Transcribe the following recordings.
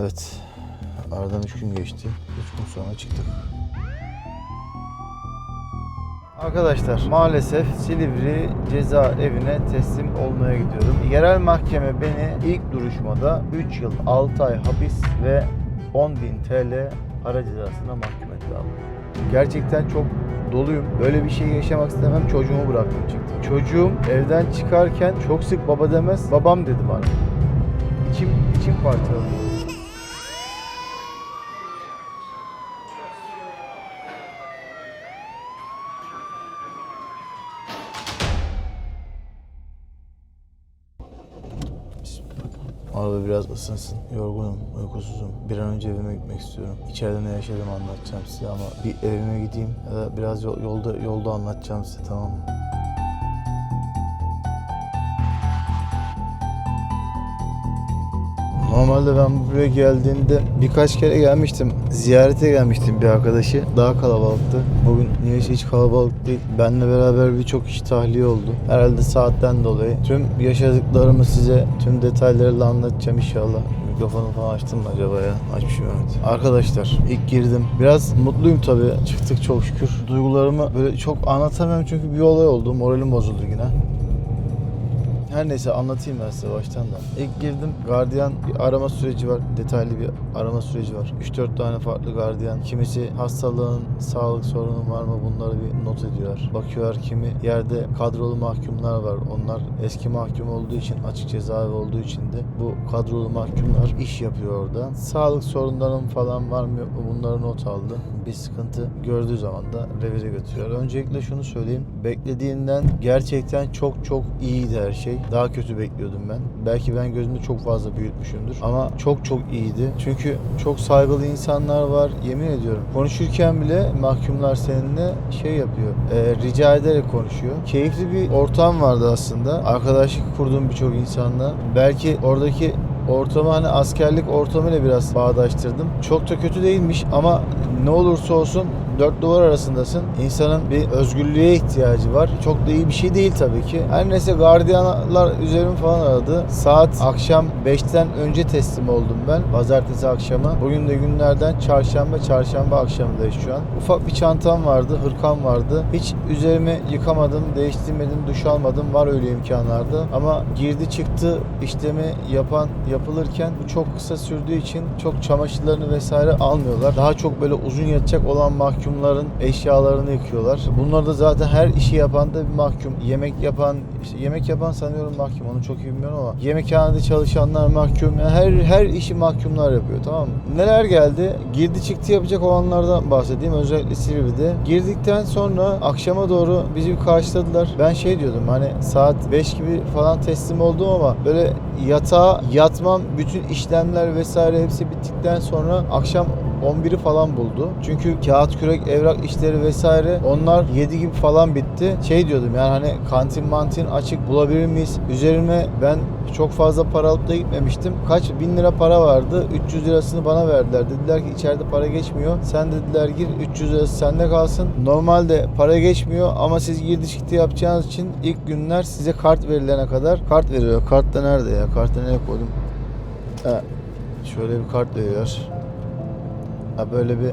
Evet. Aradan 3 gün geçti. 3 gün sonra çıktık. Arkadaşlar maalesef Silivri cezaevine teslim olmaya gidiyorum. Yerel mahkeme beni ilk duruşmada 3 yıl 6 ay hapis ve 10.000 TL para cezasına mahkum etti abi. Gerçekten çok doluyum. Böyle bir şey yaşamak istemem. Çocuğumu bıraktım çıktım. Çocuğum evden çıkarken çok sık baba demez. Babam dedi bana. İçim, içim parçalanıyor. Biraz ısınsın. Yorgunum, uykusuzum. Bir an önce evime gitmek istiyorum. İçeride ne yaşadım anlatacağım size ama bir evime gideyim ya da biraz yol- yolda yolda anlatacağım size tamam mı? Normalde ben buraya geldiğimde birkaç kere gelmiştim. Ziyarete gelmiştim bir arkadaşı. Daha kalabalıktı. Bugün niyeyse hiç kalabalık değil. Benle beraber birçok kişi tahliye oldu. Herhalde saatten dolayı. Tüm yaşadıklarımı size tüm detaylarıyla anlatacağım inşallah. Mikrofonu falan açtım mı acaba ya? Açmışım evet. Arkadaşlar ilk girdim. Biraz mutluyum tabii. Çıktık çok şükür. Duygularımı böyle çok anlatamıyorum çünkü bir olay oldu. Moralim bozuldu yine. Her neyse anlatayım ben size baştan da. İlk girdim gardiyan bir arama süreci var. Detaylı bir arama süreci var. 3-4 tane farklı gardiyan. Kimisi hastalığın, sağlık sorunun var mı bunları bir not ediyorlar. Bakıyorlar kimi yerde kadrolu mahkumlar var. Onlar eski mahkum olduğu için açık cezaevi olduğu için de bu kadrolu mahkumlar iş yapıyor orada. Sağlık sorunlarım falan var mı bunları not aldı. Bir sıkıntı gördüğü zaman da revire götürüyor. Öncelikle şunu söyleyeyim. Beklediğinden gerçekten çok çok iyiydi her şey. Daha kötü bekliyordum ben. Belki ben gözümde çok fazla büyütmüşümdür. Ama çok çok iyiydi. Çünkü çok saygılı insanlar var. Yemin ediyorum. Konuşurken bile mahkumlar seninle şey yapıyor. e, rica ederek konuşuyor. Keyifli bir ortam vardı aslında. Arkadaşlık kurduğum birçok insanla. Belki oradaki ortamı hani askerlik ortamıyla biraz bağdaştırdım. Çok da kötü değilmiş ama ne olursa olsun dört duvar arasındasın. İnsanın bir özgürlüğe ihtiyacı var. Çok da iyi bir şey değil tabii ki. Her neyse gardiyanlar üzerimi falan aradı. Saat akşam 5'ten önce teslim oldum ben. Pazartesi akşamı. Bugün de günlerden çarşamba, çarşamba akşamındayız şu an. Ufak bir çantam vardı, hırkam vardı. Hiç üzerimi yıkamadım, değiştirmedim, duş almadım. Var öyle imkanlarda. Ama girdi çıktı işlemi yapan yapılırken bu çok kısa sürdüğü için çok çamaşırlarını vesaire almıyorlar. Daha çok böyle uzun yatacak olan mahkumların eşyalarını yıkıyorlar. Bunlar da zaten her işi yapan da bir mahkum. Yemek yapan, işte yemek yapan sanıyorum mahkum. Onu çok iyi bilmiyorum ama yemekhanede çalışanlar mahkum. Yani her her işi mahkumlar yapıyor tamam mı? Neler geldi? Girdi çıktı yapacak olanlardan bahsedeyim. Özellikle Silivri'de. Girdikten sonra akşama doğru bizi bir karşıladılar. Ben şey diyordum hani saat 5 gibi falan teslim oldum ama böyle yatağa yatmam bütün işlemler vesaire hepsi bittikten sonra akşam 11'i falan buldu. Çünkü kağıt kürek evrak işleri vesaire onlar 7 gibi falan bitti. Şey diyordum yani hani kantin mantin açık bulabilir miyiz? Üzerime ben çok fazla para alıp da gitmemiştim. Kaç bin lira para vardı. 300 lirasını bana verdiler. Dediler ki içeride para geçmiyor. Sen dediler gir 300 lirası sende kalsın. Normalde para geçmiyor ama siz girdi çıktı yapacağınız için ilk günler size kart verilene kadar kart veriyor. Kart da nerede ya? Kartı nereye koydum? Ha, şöyle bir kart veriyor. Böyle bir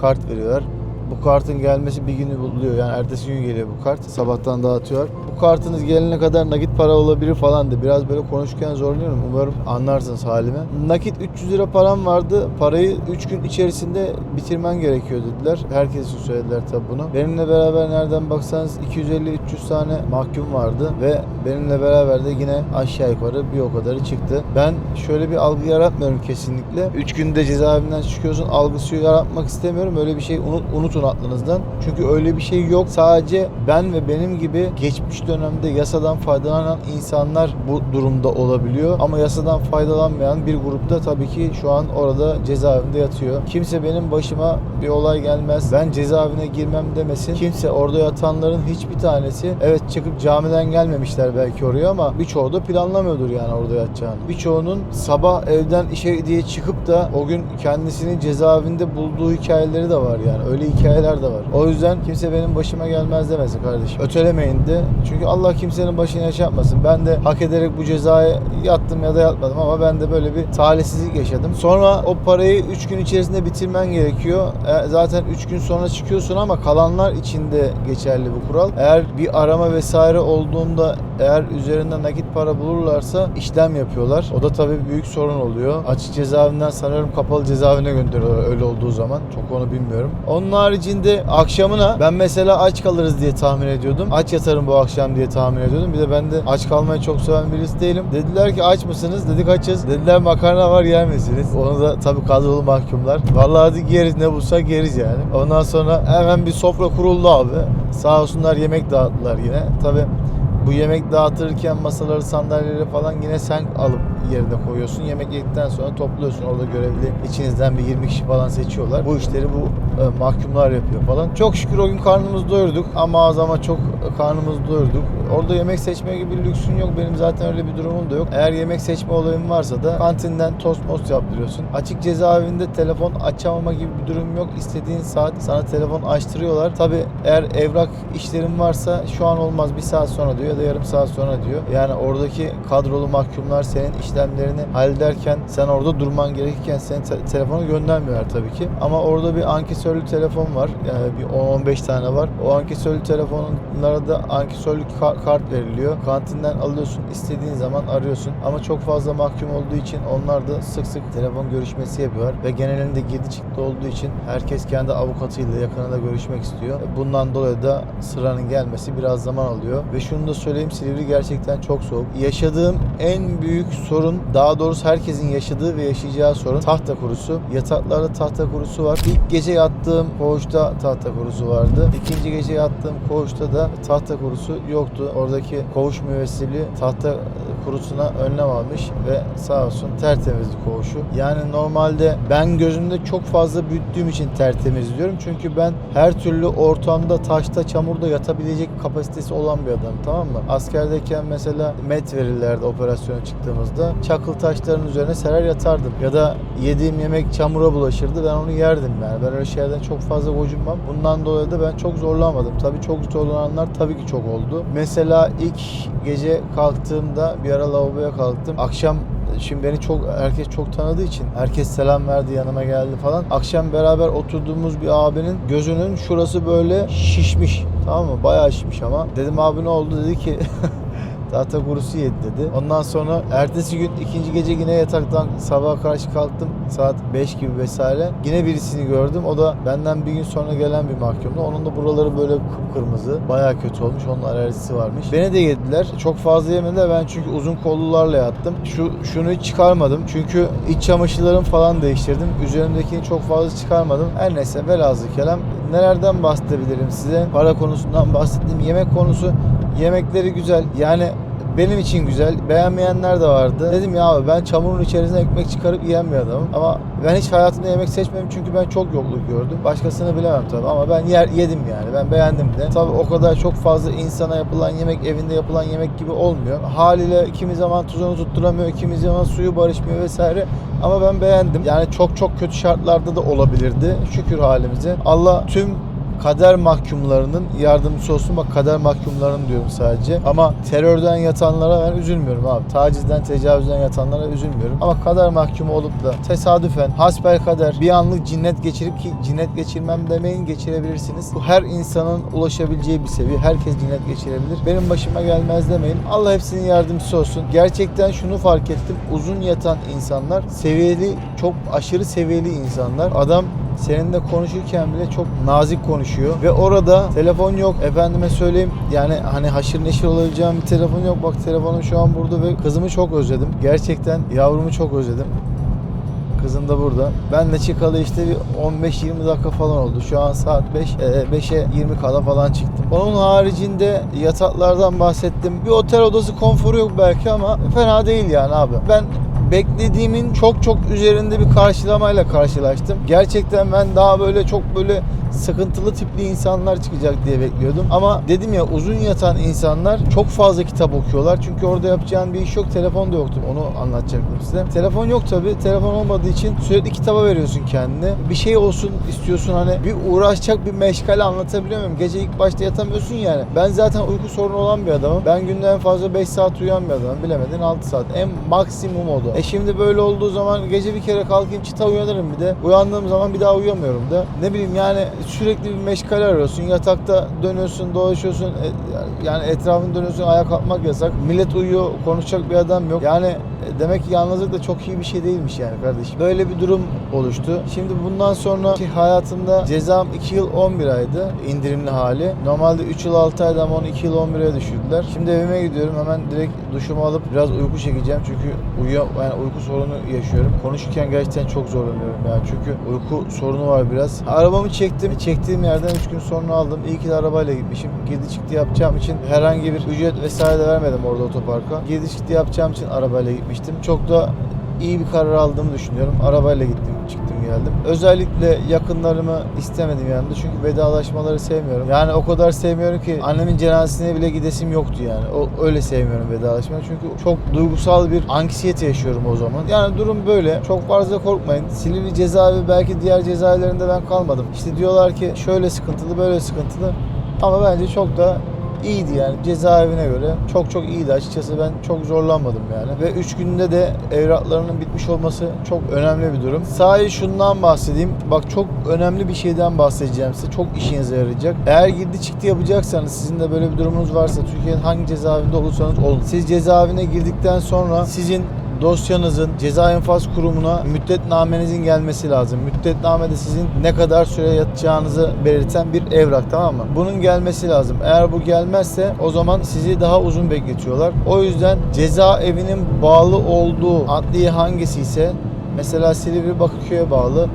kart veriyorlar. Bu kartın gelmesi bir günü buluyor. Yani ertesi gün geliyor bu kart. Sabahtan dağıtıyor. Bu kartınız gelene kadar nakit para olabilir falandı. Biraz böyle konuşurken zorlanıyorum. Umarım anlarsınız halimi. Nakit 300 lira param vardı. Parayı 3 gün içerisinde bitirmen gerekiyor dediler. Herkes için söylediler tabi bunu. Benimle beraber nereden baksanız 250-300 tane mahkum vardı ve benimle beraber de yine aşağı yukarı bir o kadarı çıktı. Ben şöyle bir algı yaratmıyorum kesinlikle. 3 günde cezaevinden çıkıyorsun algısı yaratmak istemiyorum. Öyle bir şey unut, unutun aklınızdan. Çünkü öyle bir şey yok. Sadece ben ve benim gibi geçmiş dönemde yasadan faydalanan insanlar bu durumda olabiliyor. Ama yasadan faydalanmayan bir grupta tabii ki şu an orada cezaevinde yatıyor. Kimse benim başıma bir olay gelmez. Ben cezaevine girmem demesin. Kimse orada yatanların hiçbir tanesi evet çıkıp camiden gelmemişler belki oraya ama birçoğu da planlamıyordur yani orada yatacağını. Birçoğunun sabah evden işe diye çıkıp da o gün kendisini cezaevinde bulduğu hikayeleri de var yani. Öyle hikayeler de var. O yüzden kimse benim başıma gelmez demesin kardeşim. Ötelemeyin de. Çünkü Allah kimsenin başına yaşatmasın. Yapmasın. Ben de hak ederek bu cezayı yattım ya da yatmadım ama ben de böyle bir talihsizlik yaşadım. Sonra o parayı 3 gün içerisinde bitirmen gerekiyor. E, zaten 3 gün sonra çıkıyorsun ama kalanlar içinde geçerli bu kural. Eğer bir arama vesaire olduğunda eğer üzerinde nakit para bulurlarsa işlem yapıyorlar. O da tabii büyük sorun oluyor. Açık cezaevinden sanıyorum kapalı cezaevine gönderiyorlar öyle olduğu zaman. Çok onu bilmiyorum. Onun haricinde akşamına ben mesela aç kalırız diye tahmin ediyordum. Aç yatarım bu akşam diye tahmin ediyordum. Bir de ben de aç kalmayı çok seven birisi değilim. Dediler ki aç mısınız? Dedik açız. Dediler makarna var yer misiniz? Onu da tabii kadrolu mahkumlar. Vallahi dedik yeriz ne bulsak yeriz yani. Ondan sonra hemen bir sofra kuruldu abi. Sağ olsunlar yemek dağıttılar yine. Tabii bu yemek dağıtırken masaları sandalyeleri falan yine sen alıp yerine koyuyorsun. Yemek yedikten sonra topluyorsun. Orada görevli içinizden bir 20 kişi falan seçiyorlar. Bu işleri bu e, mahkumlar yapıyor falan. Çok şükür o gün karnımızı doyurduk ama az ama çok karnımızı doyurduk. Orada yemek seçme gibi bir lüksün yok. Benim zaten öyle bir durumum da yok. Eğer yemek seçme olayım varsa da kantinden tost most yaptırıyorsun. Açık cezaevinde telefon açamama gibi bir durum yok. İstediğin saat sana telefon açtırıyorlar. Tabi eğer evrak işlerin varsa şu an olmaz bir saat sonra diyor ya da yarım saat sonra diyor. Yani oradaki kadrolu mahkumlar senin işlemlerini hallederken sen orada durman gerekirken senin te- telefonu göndermiyorlar tabii ki. Ama orada bir ankesörlü telefon var. Yani bir 10-15 tane var. O ankesörlü telefonlara da ankesörlü ka- kart veriliyor. Kantinden alıyorsun. istediğin zaman arıyorsun. Ama çok fazla mahkum olduğu için onlar da sık sık telefon görüşmesi yapıyorlar. Ve genelinde girdi çıktı olduğu için herkes kendi avukatıyla yakınında görüşmek istiyor. Bundan dolayı da sıranın gelmesi biraz zaman alıyor. Ve şunu da söyleyeyim Silivri gerçekten çok soğuk. Yaşadığım en büyük sorun daha doğrusu herkesin yaşadığı ve yaşayacağı sorun tahta kurusu. Yataklarda tahta kurusu var. İlk gece yattığım koğuşta tahta kurusu vardı. İkinci gece yattığım koğuşta da tahta kurusu yoktu. Oradaki koğuş müvessili tahta kurusuna önlem almış ve sağ olsun tertemizdi koğuşu. Yani normalde ben gözümde çok fazla büyüttüğüm için tertemiz diyorum. Çünkü ben her türlü ortamda taşta çamurda yatabilecek kapasitesi olan bir adam tamam mı? Askerdeyken mesela met verirlerdi operasyona çıktığımızda. Çakıl taşların üzerine serer yatardım. Ya da yediğim yemek çamura bulaşırdı ben onu yerdim yani. Ben öyle şeylerden çok fazla gocunmam. Bundan dolayı da ben çok zorlanmadım. Tabii çok zorlananlar tabii ki çok oldu. Mesela ilk gece kalktığımda bir ara lavaboya kalktım. Akşam Şimdi beni çok herkes çok tanıdığı için herkes selam verdi yanıma geldi falan. Akşam beraber oturduğumuz bir abinin gözünün şurası böyle şişmiş. Tamam mı? Bayağı şişmiş ama. Dedim abi ne oldu? Dedi ki tahta kurusu yedi dedi. Ondan sonra ertesi gün ikinci gece yine yataktan sabaha karşı kalktım. Saat 5 gibi vesaire. Yine birisini gördüm. O da benden bir gün sonra gelen bir mahkumdu. Onun da buraları böyle kıpkırmızı. Bayağı kötü olmuş. Onun alerjisi varmış. Beni de yediler. Çok fazla yemediler. Ben çünkü uzun kollularla yattım. Şu şunu hiç çıkarmadım. Çünkü iç çamaşırlarımı falan değiştirdim. Üzerimdekini çok fazla çıkarmadım. Her neyse velhasıl kelam. Nelerden bahsedebilirim size? Para konusundan bahsettim. Yemek konusu Yemekleri güzel. Yani benim için güzel. Beğenmeyenler de vardı. Dedim ya abi ben çamurun içerisine ekmek çıkarıp yiyen bir adamım. Ama ben hiç hayatımda yemek seçmedim çünkü ben çok yokluk gördüm. Başkasını bilemem tabii ama ben yer yedim yani. Ben beğendim de. Tabii o kadar çok fazla insana yapılan yemek evinde yapılan yemek gibi olmuyor. Haliyle kimi zaman tuzunu tutturamıyor, kimi zaman suyu barışmıyor vesaire. Ama ben beğendim. Yani çok çok kötü şartlarda da olabilirdi. Şükür halimize. Allah tüm kader mahkumlarının yardımcısı olsun. Bak kader mahkumlarının diyorum sadece. Ama terörden yatanlara ben üzülmüyorum abi. Tacizden, tecavüzden yatanlara üzülmüyorum. Ama kader mahkumu olup da tesadüfen hasbel kader bir anlık cinnet geçirip ki cinnet geçirmem demeyin geçirebilirsiniz. Bu her insanın ulaşabileceği bir seviye. Herkes cinnet geçirebilir. Benim başıma gelmez demeyin. Allah hepsinin yardımcısı olsun. Gerçekten şunu fark ettim. Uzun yatan insanlar seviyeli, çok aşırı seviyeli insanlar. Adam seninle konuşurken bile çok nazik konuşuyor ve orada telefon yok efendime söyleyeyim yani hani haşır neşir olabileceğim bir telefon yok bak telefonum şu an burada ve kızımı çok özledim gerçekten yavrumu çok özledim Kızım da burada. Ben de çıkalı işte bir 15-20 dakika falan oldu. Şu an saat 5. e, 5'e 20 kala falan çıktım. Onun haricinde yataklardan bahsettim. Bir otel odası konforu yok belki ama fena değil yani abi. Ben beklediğimin çok çok üzerinde bir karşılamayla karşılaştım. Gerçekten ben daha böyle çok böyle sıkıntılı tipli insanlar çıkacak diye bekliyordum. Ama dedim ya uzun yatan insanlar çok fazla kitap okuyorlar. Çünkü orada yapacağın bir iş yok. Telefon da yoktu. Onu anlatacaktım size. Telefon yok tabi. Telefon olmadığı için sürekli kitaba veriyorsun kendini. Bir şey olsun istiyorsun hani bir uğraşacak bir meşgale anlatabiliyor muyum? Gece ilk başta yatamıyorsun yani. Ben zaten uyku sorunu olan bir adamım. Ben günde en fazla 5 saat uyuyan bir adamım. Bilemedin 6 saat. En maksimum o da. E şimdi böyle olduğu zaman gece bir kere kalkayım çita uyanırım bir de. Uyandığım zaman bir daha uyuyamıyorum da. Ne bileyim yani sürekli bir meşgale arıyorsun. Yatakta dönüyorsun, dolaşıyorsun. E, yani etrafını dönüyorsun. Ayağa kalkmak yasak. Millet uyuyor. Konuşacak bir adam yok. Yani e, demek ki yalnızlık da çok iyi bir şey değilmiş yani kardeşim. Böyle bir durum oluştu. Şimdi bundan sonraki hayatımda cezam 2 yıl 11 aydı indirimli hali. Normalde 3 yıl 6 aydı ama onu 2 yıl 11'e düşürdüler. Şimdi evime gidiyorum hemen direkt duşumu alıp biraz uyku çekeceğim çünkü uyuya, yani uyku sorunu yaşıyorum. Konuşurken gerçekten çok zorlanıyorum yani çünkü uyku sorunu var biraz. Arabamı çektim. Çektiğim yerden 3 gün sonra aldım. İyi ki de arabayla gitmişim. Girdi çıktı yapacağım için herhangi bir ücret vesaire de vermedim orada otoparka. Girdi çıktı yapacağım için arabayla gitmiştim. Çok da iyi bir karar aldığımı düşünüyorum. Arabayla gittim, çıktım geldim. Özellikle yakınlarımı istemedim yanında çünkü vedalaşmaları sevmiyorum. Yani o kadar sevmiyorum ki annemin cenazesine bile gidesim yoktu yani. O öyle sevmiyorum vedalaşmayı çünkü çok duygusal bir anksiyete yaşıyorum o zaman. Yani durum böyle. Çok fazla korkmayın. Silivri cezaevi belki diğer cezaevlerinde ben kalmadım. İşte diyorlar ki şöyle sıkıntılı, böyle sıkıntılı. Ama bence çok da iyiydi yani cezaevine göre çok çok iyiydi açıkçası ben çok zorlanmadım yani ve 3 günde de evraklarının bitmiş olması çok önemli bir durum. Sahi şundan bahsedeyim bak çok önemli bir şeyden bahsedeceğim size çok işinize yarayacak. Eğer girdi çıktı yapacaksanız sizin de böyle bir durumunuz varsa Türkiye'nin hangi cezaevinde olursanız olun. Siz cezaevine girdikten sonra sizin dosyanızın ceza infaz kurumuna müddetnamenizin gelmesi lazım. Müddetnamede sizin ne kadar süre yatacağınızı belirten bir evrak tamam mı? Bunun gelmesi lazım. Eğer bu gelmezse o zaman sizi daha uzun bekletiyorlar. O yüzden cezaevinin bağlı olduğu adliye hangisi ise mesela Silivri Bakırköy'e bağlı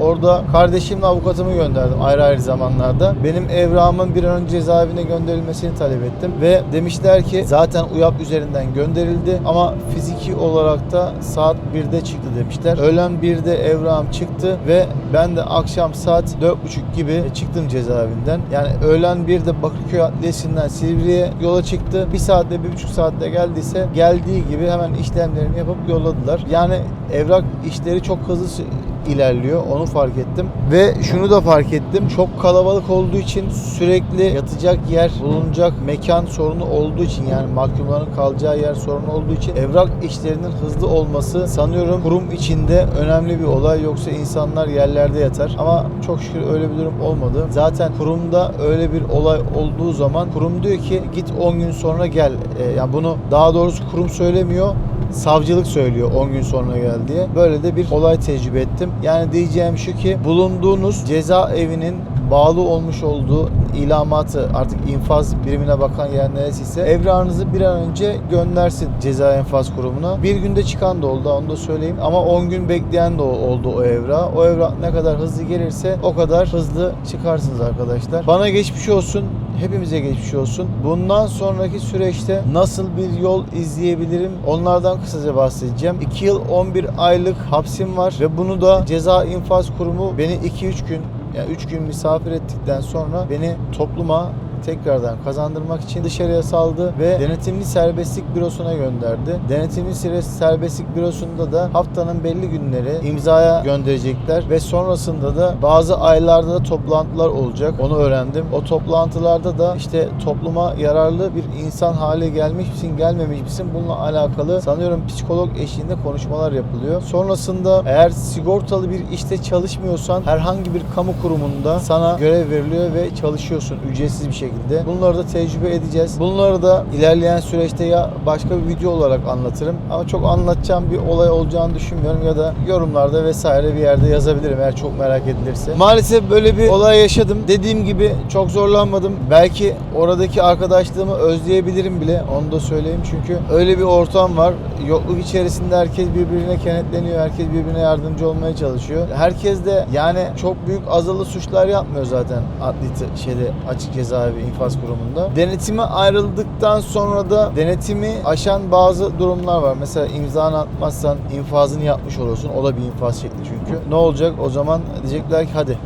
Orada kardeşimle avukatımı gönderdim ayrı ayrı zamanlarda. Benim evrağımın bir an önce cezaevine gönderilmesini talep ettim. Ve demişler ki zaten UYAP üzerinden gönderildi ama fiziki olarak da saat 1'de çıktı demişler. Öğlen 1'de evrağım çıktı ve ben de akşam saat 4.30 gibi çıktım cezaevinden. Yani öğlen 1'de Bakırköy Adliyesi'nden Silivri'ye yola çıktı. Bir saatte, bir buçuk saatte geldiyse geldiği gibi hemen işlemlerini yapıp yolladılar. Yani evrak işleri çok hızlı ilerliyor. Onu fark ettim. Ve şunu da fark ettim. Çok kalabalık olduğu için sürekli yatacak yer, bulunacak mekan sorunu olduğu için yani mahkumların kalacağı yer sorunu olduğu için evrak işlerinin hızlı olması sanıyorum kurum içinde önemli bir olay. Yoksa insanlar yerlerde yatar. Ama çok şükür öyle bir durum olmadı. Zaten kurumda öyle bir olay olduğu zaman kurum diyor ki git 10 gün sonra gel. Ee, yani bunu daha doğrusu kurum söylemiyor savcılık söylüyor 10 gün sonra gel diye. Böyle de bir olay tecrübe ettim. Yani diyeceğim şu ki bulunduğunuz cezaevinin bağlı olmuş olduğu ilamatı artık infaz birimine bakan yer neresiyse evrağınızı bir an önce göndersin ceza infaz kurumuna. Bir günde çıkan da oldu onu da söyleyeyim ama 10 gün bekleyen de oldu o evra. O evrak ne kadar hızlı gelirse o kadar hızlı çıkarsınız arkadaşlar. Bana geçmiş olsun. Hepimize geçmiş olsun. Bundan sonraki süreçte nasıl bir yol izleyebilirim? Onlardan kısaca bahsedeceğim. 2 yıl 11 aylık hapsim var ve bunu da ceza infaz kurumu beni 2-3 gün yani 3 gün misafir ettikten sonra beni topluma tekrardan kazandırmak için dışarıya saldı ve denetimli serbestlik bürosuna gönderdi. Denetimli serbestlik bürosunda da haftanın belli günleri imzaya gönderecekler ve sonrasında da bazı aylarda da toplantılar olacak. Onu öğrendim. O toplantılarda da işte topluma yararlı bir insan hale gelmiş misin, gelmemiş misin bununla alakalı sanıyorum psikolog eşliğinde konuşmalar yapılıyor. Sonrasında eğer sigortalı bir işte çalışmıyorsan herhangi bir kamu kurumunda sana görev veriliyor ve çalışıyorsun ücretsiz bir şekilde. Bunları da tecrübe edeceğiz. Bunları da ilerleyen süreçte ya başka bir video olarak anlatırım ama çok anlatacağım bir olay olacağını düşünmüyorum ya da yorumlarda vesaire bir yerde yazabilirim eğer çok merak edilirse. Maalesef böyle bir olay yaşadım. Dediğim gibi çok zorlanmadım. Belki oradaki arkadaşlığımı özleyebilirim bile. Onu da söyleyeyim çünkü öyle bir ortam var. Yokluk içerisinde herkes birbirine kenetleniyor. Herkes birbirine yardımcı olmaya çalışıyor. Herkes de yani çok büyük azılı suçlar yapmıyor zaten adli şeyde açık cezaevi infaz kurumunda. Denetime ayrıldıktan sonra da denetimi aşan bazı durumlar var. Mesela imzanı atmazsan infazını yapmış olursun. O da bir infaz şekli çünkü. Ne olacak? O zaman diyecekler ki hadi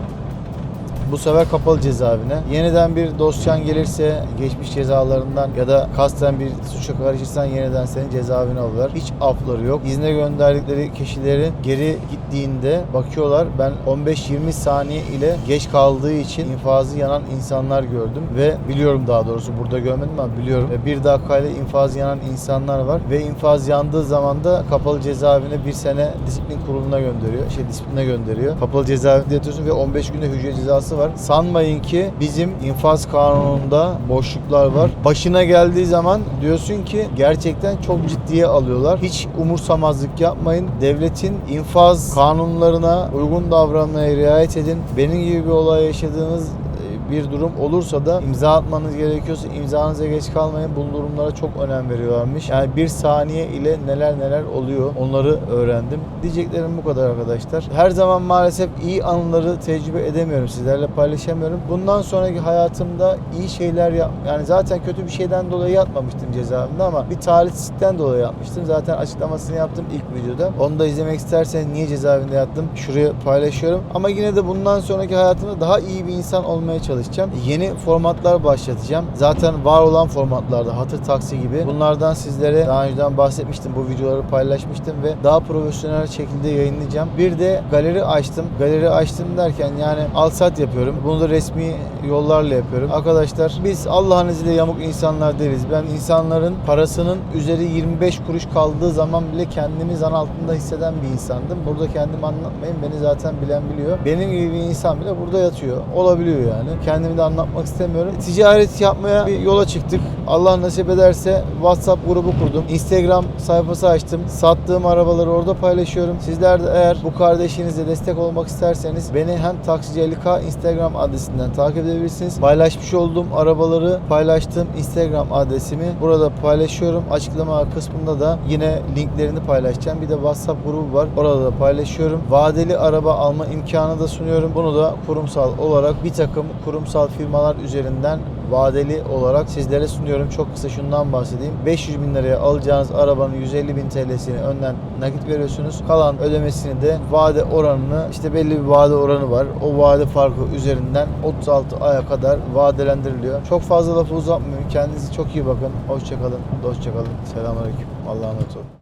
Bu sefer kapalı cezaevine. Yeniden bir dosyan gelirse geçmiş cezalarından ya da kasten bir suça karışırsan yeniden seni cezaevine alırlar. Hiç afları yok. İzne gönderdikleri kişilerin geri gittiğinde bakıyorlar. Ben 15-20 saniye ile geç kaldığı için infazı yanan insanlar gördüm ve biliyorum daha doğrusu burada görmedim ama biliyorum. Bir dakikayla infazı yanan insanlar var ve infaz yandığı zaman da kapalı cezaevine bir sene disiplin kuruluna gönderiyor. Şey disipline gönderiyor. Kapalı cezaevinde yatıyorsun ve 15 günde hücre cezası var. Sanmayın ki bizim infaz kanununda boşluklar var. Başına geldiği zaman diyorsun ki gerçekten çok ciddiye alıyorlar. Hiç umursamazlık yapmayın. Devletin infaz kanunlarına uygun davranmaya riayet edin. Benim gibi bir olay yaşadığınız e, bir durum olursa da imza atmanız gerekiyorsa imzanıza geç kalmayın. Bu durumlara çok önem veriyorlarmış. Yani bir saniye ile neler neler oluyor onları öğrendim. Diyeceklerim bu kadar arkadaşlar. Her zaman maalesef iyi anıları tecrübe edemiyorum. Sizlerle paylaşamıyorum. Bundan sonraki hayatımda iyi şeyler yap yani zaten kötü bir şeyden dolayı yatmamıştım cezaevinde ama bir talihsizlikten dolayı yapmıştım. Zaten açıklamasını yaptım ilk videoda. Onu da izlemek isterseniz niye cezaevinde yattım şuraya paylaşıyorum. Ama yine de bundan sonraki hayatımda daha iyi bir insan olmaya çalışacağım. Yeni formatlar başlatacağım. Zaten var olan formatlarda hatır taksi gibi. Bunlardan sizlere daha önceden bahsetmiştim. Bu videoları paylaşmıştım ve daha profesyonel şekilde yayınlayacağım. Bir de galeri açtım. Galeri açtım derken yani al sat yapıyorum. Bunu da resmi yollarla yapıyorum. Arkadaşlar biz Allah'ın izniyle yamuk insanlar değiliz. Ben insanların parasının üzeri 25 kuruş kaldığı zaman bile kendimi zan altında hisseden bir insandım. Burada kendimi anlatmayın. Beni zaten bilen biliyor. Benim gibi bir insan bile burada yatıyor. Olabiliyor yani. Kendimi de anlatmak istemiyorum. Ticaret yapmaya bir yola çıktık. Allah nasip ederse WhatsApp grubu kurdum. Instagram sayfası açtım. Sattığım arabaları orada paylaşıyorum. Sizler de eğer bu kardeşinize destek olmak isterseniz beni hem Taksici 50K Instagram adresinden takip edebilirsiniz. Paylaşmış olduğum arabaları paylaştığım Instagram adresimi burada paylaşıyorum. Açıklama kısmında da yine linklerini paylaşacağım. Bir de WhatsApp grubu var. Orada da paylaşıyorum. Vadeli araba alma imkanı da sunuyorum. Bunu da kurumsal olarak bir takım kurumsal firmalar üzerinden vadeli olarak sizlere sunuyorum. Çok kısa şundan bahsedeyim. 500 bin liraya alacağınız arabanın 150 bin TL'sini önden nakit veriyorsunuz. Kalan ödemesini de vade oranını işte belli bir vade oranı var. O vade farkı üzerinden 36 aya kadar vadelendiriliyor. Çok fazla lafı uzatmıyorum. Kendinize çok iyi bakın. Hoşçakalın. Dostçakalın. Selamünaleyküm. Allah'a emanet olun.